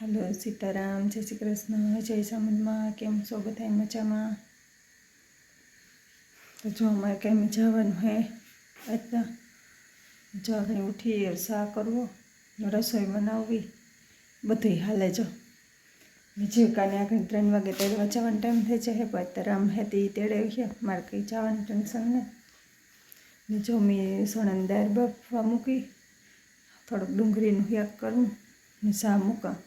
હાલો, સીતારામ, જય શ્રી કૃષ્ણ, જય સામંતમાં, કેમ છો? બધા મજામાં? તો જો અમારે કેમ જવાનું હે, આજના જો આપણે ઉઠી સા કરવો રસોઈ બનાવવી બધું હાલે જો. જીવકાને આગળ ત્રણ વાગે તેડવા જવાનો ટાઈમ થઈ જાય પણ અત્યારે આમ હેતી તેડે છે મારે કંઈ જવાનું ટેન્શન નહીં જો મેં સણન દાળ બફવા મૂકી, થોડુંક ડુંગળીનું યાક કરું ને સા મૂકા.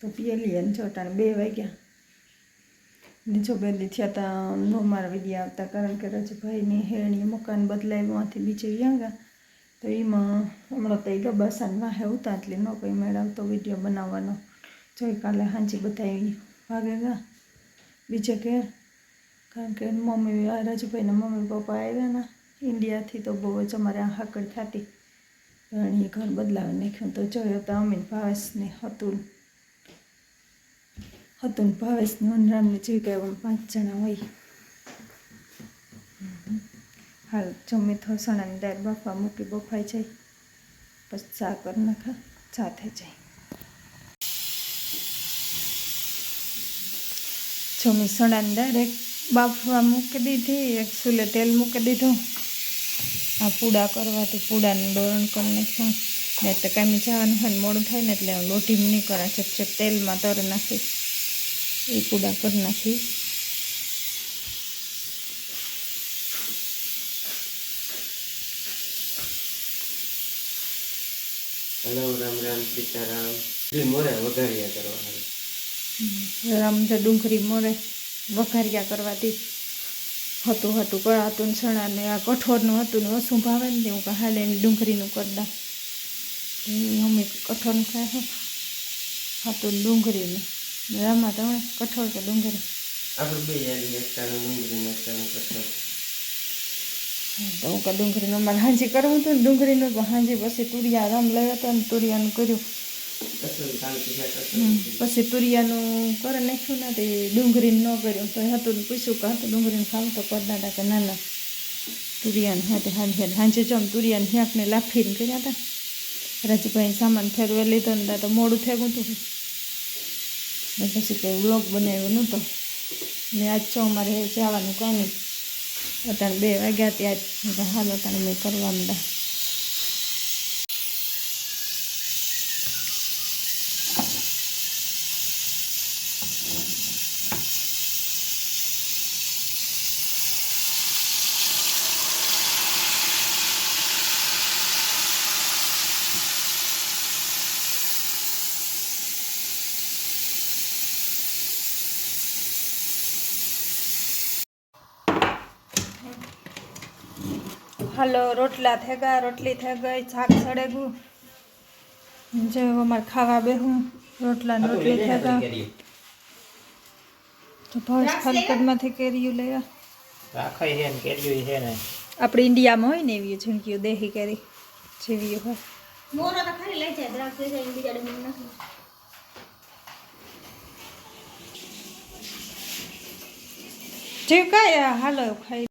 તો પીએલી અને છોટાને બે વાગ્યા. ને દી થયા તા, નો મારા વિડીયા આવતા, કારણ કે રજભાઈની હેણી મકાન બદલાવ્યાથી બીજે વ્યાંગા તો એમાં હમણાં તો એ ગબાસાન વાહે ઉતા, એટલે ન કોઈ મેળવતો વીડિયો બનાવવાનો. જોઈ કાલે હાંજી બધા ભાગે ગયા બીજે કે, કારણ કે મમ્મી રાજુભાઈના મમ્મી પપ્પા આવ્યા ને, ઇન્ડિયાથી તો બહુ જ અમારે આ હાકડ થતી. ઘણી ઘર બદલાવી નાખ્યું તો જોયો તો અમીન ભાવેશને હતું. હતું ભાવેશને વનરામને જીવ કે પાંચ જણા હોય હાલ જમી થોસણાની દાળ બાફવા મૂકી બફાઈ જાય પછી ચા કરી નાખા થઈ જાય જમી સણાની દાળ એક બાફવા મૂકી દીધી એક સુલે તેલ મૂકી દીધું આ પૂડા કરવાથી પૂડાનું ડોરણ કરી નાખ્યું ને તો કામી જવાનું હોય ને મોડું થાય ને એટલે લોઢીમ નહીં કરા ચેક ચેક તેલમાં તર નાખી એ પૂડા કરી નાખી. હલો રામ રામ સીતારામ. જે મોરે વઘારિયા કરવા હારું. રામજો ડુંગળી મોરે વઘારિયા કરવાથી હતું હતું કળાતું ને સણા ને આ કઠોરનું હતું ને ઓછું ભાવે ને હું હાલે ને ડુંગળીનું કરતા અમે કઠોરનું ખાય છે હતું ડુંગળીનું. ને રામા તમે કઠોળ કે ડુંગળી. આપણે બે આવી એકટાનું ડુંગળી ને એકટાનું કઠોળ. તો હું કે ડુંગળીનું મારે હાંજી કરવું હતું ને ડુંગળીનું પણ હાંજી પછી તુરિયા રામ લઈ હતા ને તુરિયાનું કર્યું. પછી તુરિયાનું કરે નાખ્યું ને તે ડુંગળીનું ન કર્યું. તો હતું ને પૂછ્યું કે હતું ડુંગળીનું ખાવું તો કરદાટા કે ના ના તુરિયાનું હાથે હાંજે હાંજે. જો તુરિયાને શાકને લાફીને કર્યા હતા. રાજુભાઈ સામાન ફેરવે લીધો ને તો મોડું થઈ ગયું હતું. પછી કંઈ વ્લોગ બનાવ્યો નહોતો. ને આજ છો અમારે જવાનું કાંઈ નહીં અત્યારે બે વાગ્યા ત્યાં. હાલ અત્યારે મેં કરવા માંડા હાલો રોટલા થઈ ગયા રોટલી થઈ ગઈ શાક સડે ગયું જો અમારે ખાવા બેહું રોટલા રોટલી થઈ ગયા તો ભાવેશ ફલકડમાંથી કેરીયું લઈ આ. છે ને કેરીયું છે ને. આપણે ઇન્ડિયામાં હોય ને એવી ઝીણકીઓ દેહી કેરી જેવી હોય. મોરો તો ખાલી લઈ જાય દ્રાક્ષ લઈ જાય બીજા જે કાંઈ હાલો ખાઈ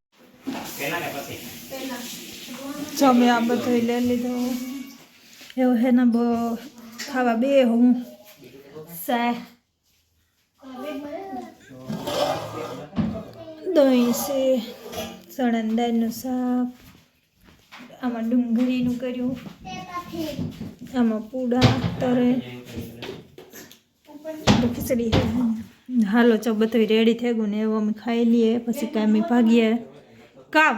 આ બધું લઈ લીધું. એવું હે ને બહુ ખાવા બે હું. સા દહીં છે સળંદાઈનું શાક, આમાં ડુંગળીનું કર્યું, આમાં પૂડા, તરે. ખીચડી હાલો ચો બધું રેડી થઈ ગયું ને એવું અમે ખાઈ લઈએ, પછી કાંઈ અમે ભાગીએ. કાવ